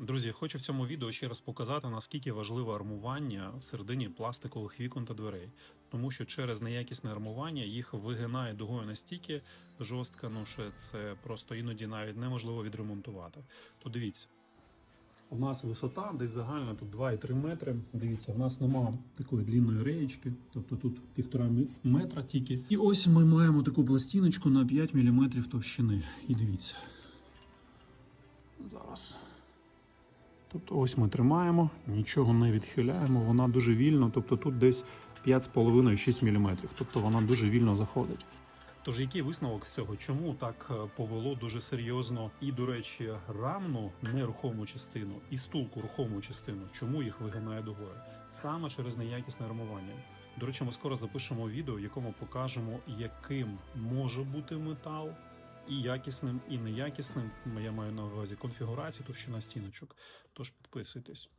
Друзі, хочу в цьому відео ще раз показати, наскільки важливе армування середині пластикових вікон та дверей, тому що через неякісне армування їх вигинає дугою настільки жорстко, ну що це просто іноді навіть неможливо відремонтувати. То дивіться. У нас висота десь загальна тут 2,3 метри. Дивіться, в нас нема такої длінної реєчки, тобто тут півтора метра тільки. І ось ми маємо таку пластиночку на 5 мм товщини. І дивіться. Зараз. Тобто ось ми тримаємо, нічого не відхиляємо, вона дуже вільно, тобто тут десь 5,5-6 мм, тобто вона дуже вільно заходить. Тож який висновок з цього? Чому так е, повело дуже серйозно і, до речі, рамну нерухому частину, і стулку рухому частину? Чому їх вигинає дугою? Саме через неякісне армування. До речі, ми скоро запишемо відео, в якому покажемо, яким може бути метал, і якісним, і неякісним. Я маю на увазі конфігурації товщина стіночок. Тож підписуйтесь.